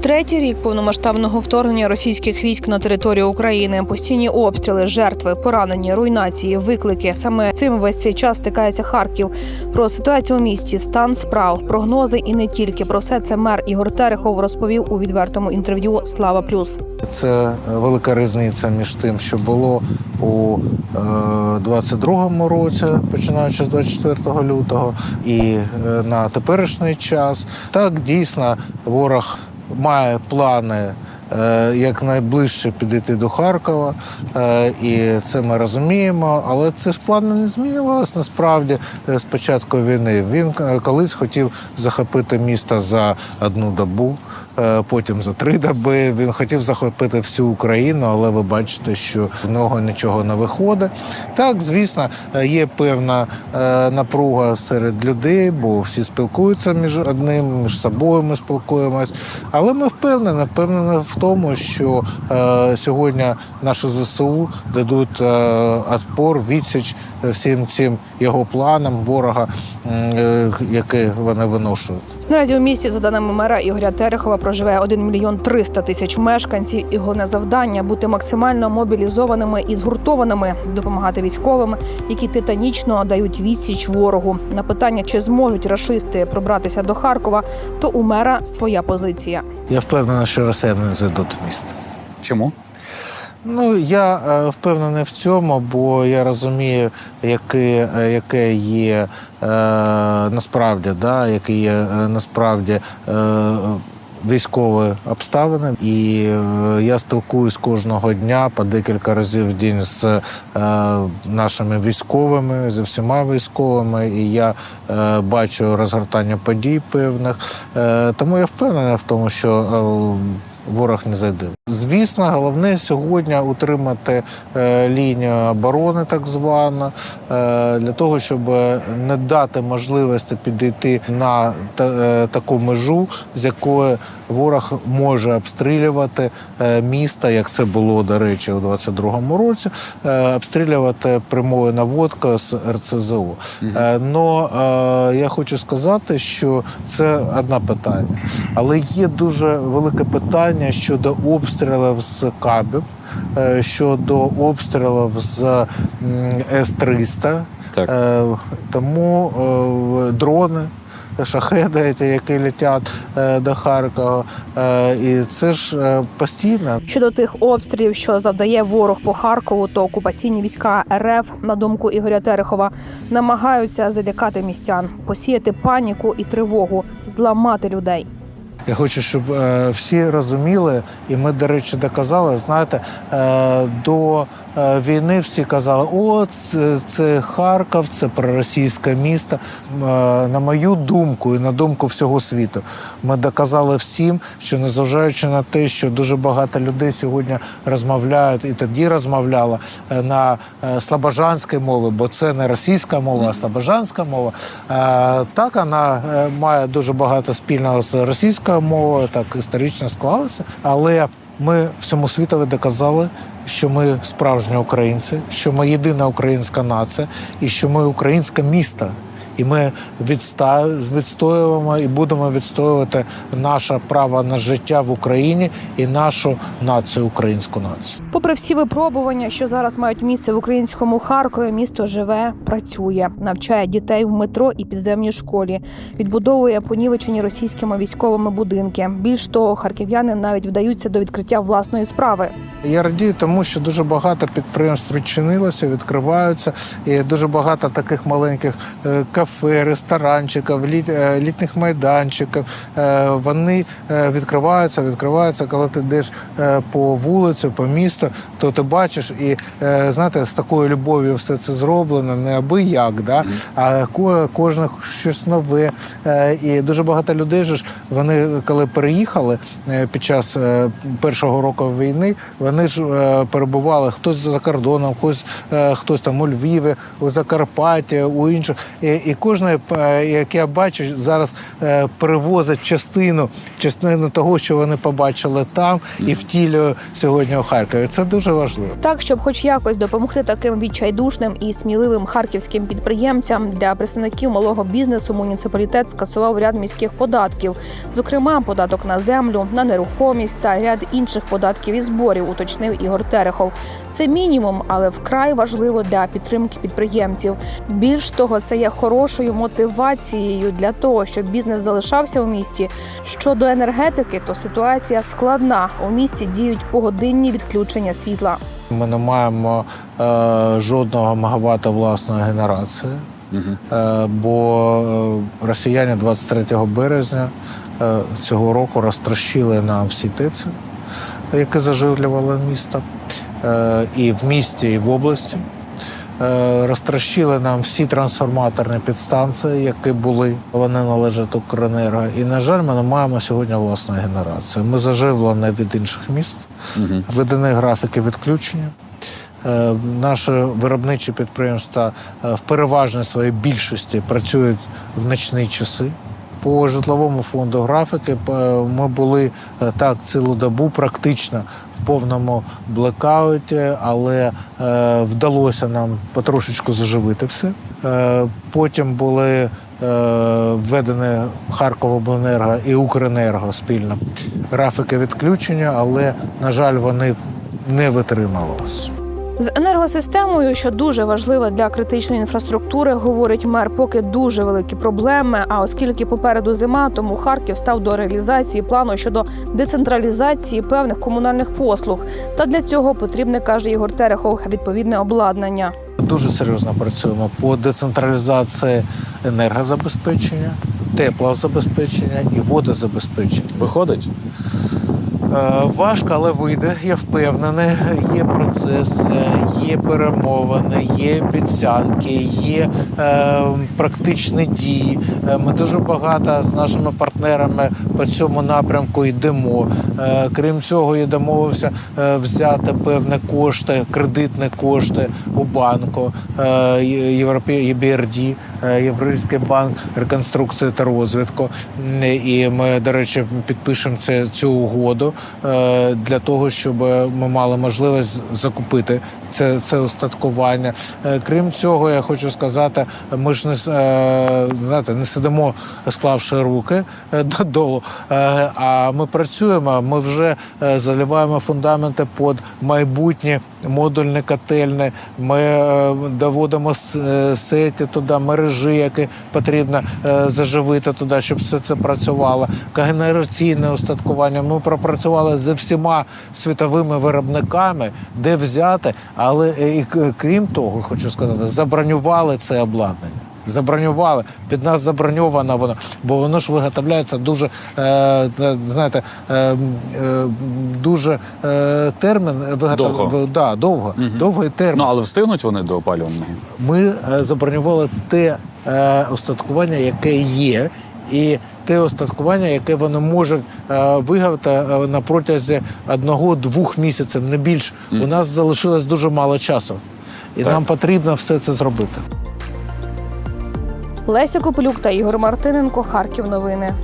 Третій рік повномасштабного вторгнення російських військ на територію України, постійні обстріли, жертви, поранені, руйнації, виклики. Саме цим весь цей час стикається Харків. Про ситуацію у місті, стан справ, прогнози і не тільки про все це мер Ігор Терехов розповів у відвертому інтерв'ю Слава Плюс. Це велика різниця між тим, що було у е, 22-му році, починаючи з 24 лютого, і е, на теперішній час. Так дійсно ворог має плани. як найближче підійти до Харкова, е, і це ми розуміємо. Але це ж плани не змінювалися насправді е, з початку війни. Він е, колись хотів захопити місто за одну добу, е, потім за три доби. Він хотів захопити всю Україну, але ви бачите, що в нього нічого не виходить. Так, звісно, е, є певна е, напруга серед людей, бо всі спілкуються між одним, між собою ми спілкуємось. Але ми впевнені, впевнені в тому, що е, сьогодні наші ЗСУ дадуть е, отпор, відсіч всім цим його планам ворога, е, які вони виношують. Наразі у місті, за даними мера Ігоря Терехова, проживає 1 мільйон 300 тисяч мешканців. І головне завдання бути максимально мобілізованими і згуртованими, допомагати військовим, які титанічно дають відсіч ворогу. На питання, чи зможуть рашисти пробратися до Харкова, то у мера своя позиція. Я впевнений, що росіяни не зайдуть в місто. Чому? Ну я е, впевнений в цьому, бо я розумію, яке, е, яке є е, насправді, да, які є е, насправді. Е, Військові обставини, і я спілкуюсь кожного дня по декілька разів в день з е, нашими військовими, зі всіма військовими, і я е, бачу розгортання подій певних. Е, тому я впевнений в тому, що е, ворог не зайде. Звісно, головне сьогодні утримати е, лінію оборони, так звану, е, для того, щоб не дати можливості підійти на е, таку межу, з якої ворог може обстрілювати міста, як це було, до речі, у 22-му році, обстрілювати прямою наводкою з РЦЗО. Но я хочу сказати, що це одне питання, але є дуже велике питання щодо обстрілів з кабів, е, щодо обстрілів з С-300. Так. Е, Тому е, дрони. Шахеди, які летять до Харкова, і це ж постійно. Щодо тих обстрілів, що завдає ворог по Харкову, то окупаційні війська РФ, на думку Ігоря Терехова, намагаються залякати містян, посіяти паніку і тривогу, зламати людей. Я хочу, щоб е, всі розуміли, і ми, до речі, доказали, знаєте, е, до війни всі казали, о, це, це Харків, це проросійське місто. Е, на мою думку і на думку всього світу, ми доказали всім, що незважаючи на те, що дуже багато людей сьогодні розмовляють і тоді розмовляли е, на е, слобожанській мові, бо це не російська мова, а слобожанська мова. Е, Так, вона е, має дуже багато спільного з російською мовою, так історично склалося. Але ми всьому світові доказали, що ми справжні українці, що ми єдина українська нація і що ми українське місто. І ми відстоюємо і будемо відстоювати наше право на життя в Україні і нашу націю, українську націю. Попри всі випробування, що зараз мають місце в українському Харкові, місто живе, працює, навчає дітей в метро і підземній школі, відбудовує понівечені російськими військовими будинки. Більш того, харків'яни навіть вдаються до відкриття власної справи. Я радію тому, що дуже багато підприємств відчинилося, відкриваються, і дуже багато таких маленьких е, кафе, ресторанчиків, е, літніх майданчиків. Е, Вони відкриваються, відкриваються. Коли ти йдеш по вулицю, по місту, то ти бачиш і знаєте, з такою любов'ю все це зроблено, не аби як, да? а кожне щось нове. І дуже багато людей ж вони, коли переїхали під час першого року війни, вони ж е, перебували хтось за кордоном, хтось, е, хтось там у Львіві, у Закарпатті, у інших. І, і кожен, е, як я бачу, зараз перевозить частину, частину того, що вони побачили там, і втілює сьогодні у Харкові. Це дуже важливо. Так, щоб хоч якось допомогти таким відчайдушним і сміливим харківським підприємцям для представників малого бізнесу, муніципалітет скасував ряд міських податків, зокрема податок на землю, на нерухомість та ряд інших податків і зборів, уточнив Ігор Терехов. Це мінімум, але вкрай важливо для підтримки підприємців. Більш того, це є хорошою мотивацією для того, щоб бізнес залишався у місті. Щодо енергетики, то ситуація складна. У місті діють погодинні відключення світла. Ми не маємо е, жодного мегавата власної генерації, е, бо е, росіяни 23 березня е, цього року розтрощили нам всі ТЕЦи, які заживлювали місто, е, і в місті, і в області. Е, Розтрощили нам всі трансформаторні підстанції, які були. Вони належать Укренерго. І, на жаль, ми не маємо сьогодні власної генерації. Ми заживлені від інших міст, введені графіки відключення. Е, Наші виробничі підприємства в переважній своїй більшості працюють в нічні часи. По житловому фонду графіки ми були е, так цілу добу практично в повному блекауті, але е, вдалося нам потрошечку заживити все. Е, потім були е, введені Харковобленерго і Укренерго спільно графіки відключення, але, на жаль, вони не витримувалися. З енергосистемою, що дуже важлива для критичної інфраструктури, говорить мер, поки дуже великі проблеми. А оскільки попереду зима, тому Харків став до реалізації плану щодо децентралізації певних комунальних послуг. Та для цього потрібне, каже Ігор Терехов, відповідне обладнання. Дуже серйозно працюємо по децентралізації енергозабезпечення, теплозабезпечення і водозабезпечення. Виходить? Е, Важко, але вийде. Я впевнений. Є процес, є перемовини, є обіцянки, є е, практичні дії. Е, Ми дуже багато з нашими партнерами по цьому напрямку йдемо. Е, Крім цього, я домовився е, взяти певні кошти, кредитні кошти у банку е, ЄБРД, Європейський банк реконструкції та розвитку. І ми, до речі, підпишемо це, цю угоду для того, щоб ми мали можливість закупити це, це устаткування. Крім цього, я хочу сказати, ми ж не знаєте, не сидимо, склавши руки додолу, а ми працюємо. Ми вже е, заливаємо фундаменти під майбутні модульні котельні. Ми е, доводимо е, сеті туди, мережі, які потрібно е, заживити туди, щоб все це працювало. Когенераційне устаткування. Ми пропрацювали зі всіма світовими виробниками, де взяти, але е, і крім того, хочу сказати, забронювали це обладнання. Забронювали під нас заброньовано воно, бо воно ж виготовляється дуже е, е, знаєте, е, е, дуже е, термін виготов... Довго. Да, довго, довгий термін. Ну але встигнуть вони до опалювального? Ми е, забронювали те е, устаткування, яке є, і те устаткування, яке вони можуть е, виготовити е, на протязі одного-двох місяців, не більше. У нас залишилось дуже мало часу, і Так. нам потрібно все це зробити. Леся Коплюк та Ігор Мартиненко. Харків. Новини.